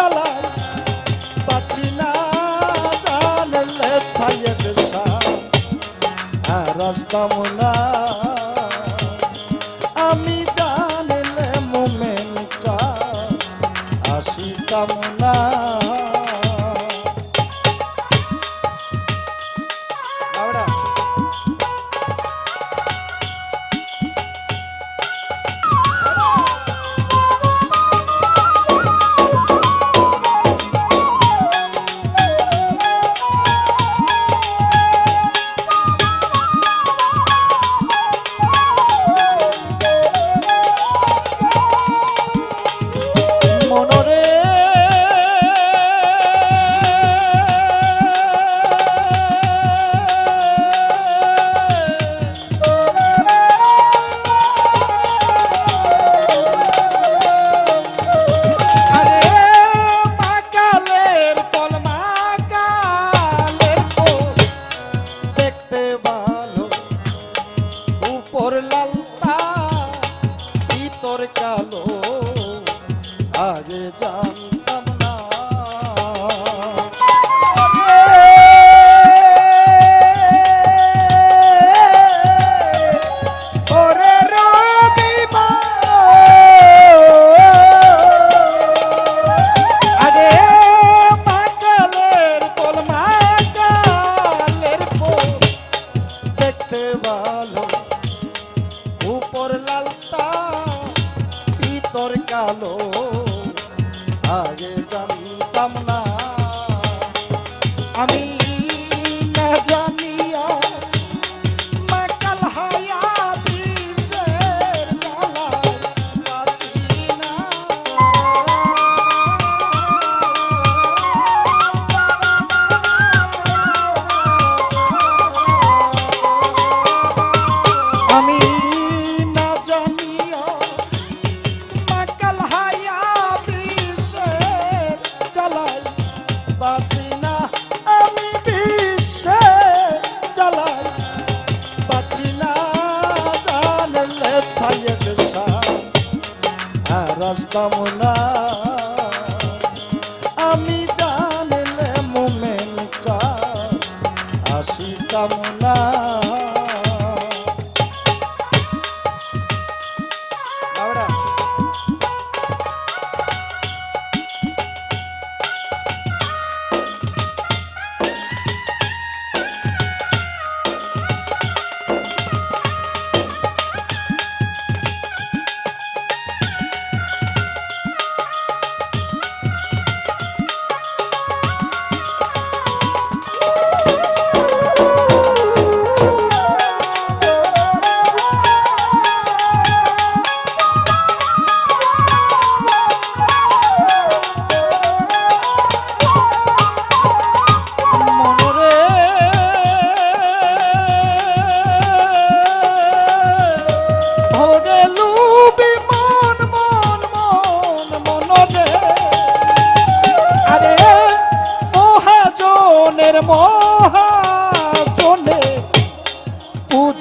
জ্বালায় পাচ্ছি না জানলে সাইয়েদ শাহ রাস্তা মোলা তোর লাল তোর কাল পিতর কালো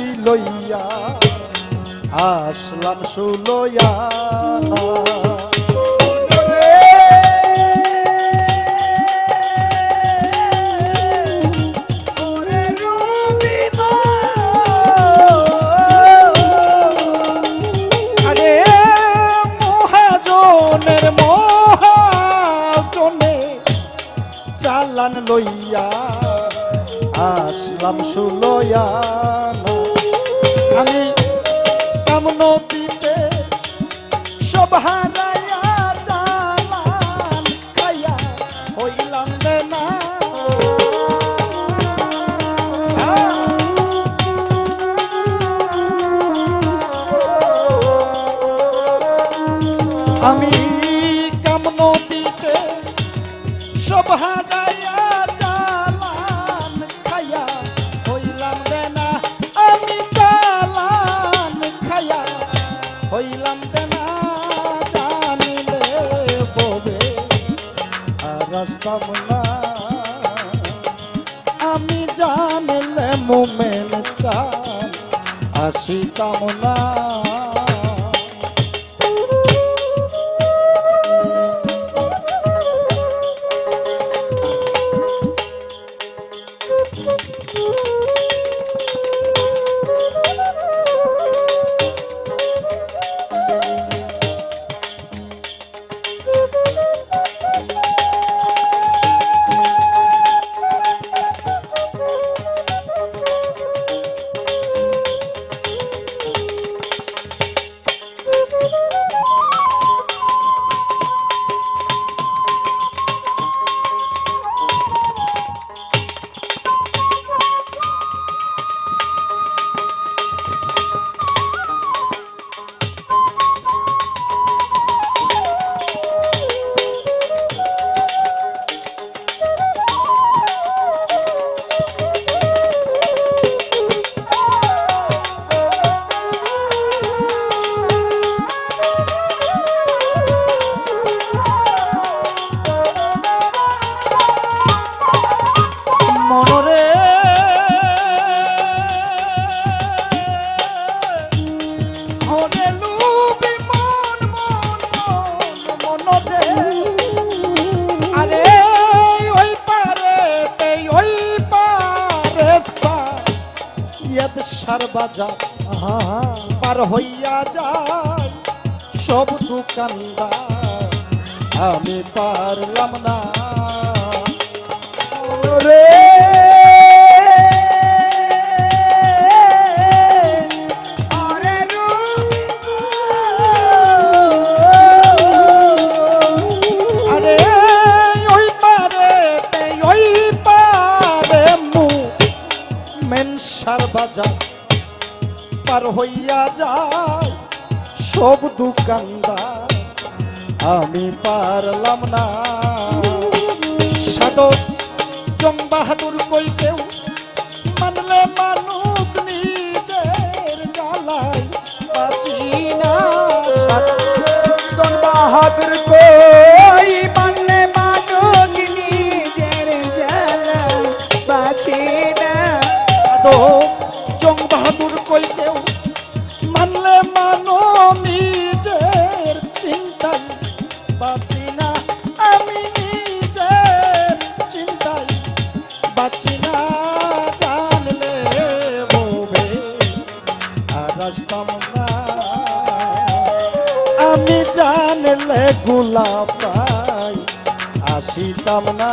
বাঁশি লইয়া আসলাম সুলয়া চালান লইয়া আসলাম সুলয়া আমি কামন দিতে সব হারায়া জালাল খাইয়া হইলাম না। আমি কামন দিতে সব হারা আসতাম না। আমি জানলে মোমেন চান আসিতাম না। সারবাজার পার হইয়া যায় সব দোকানদার আমি পারলাম না। রে। ওই পারে হইয়া যায়। সব দোকানদার আমি পারলাম না। সাধক জম বাহাদুর কই গোলাপ পাই আসিতাম না।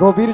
গভীর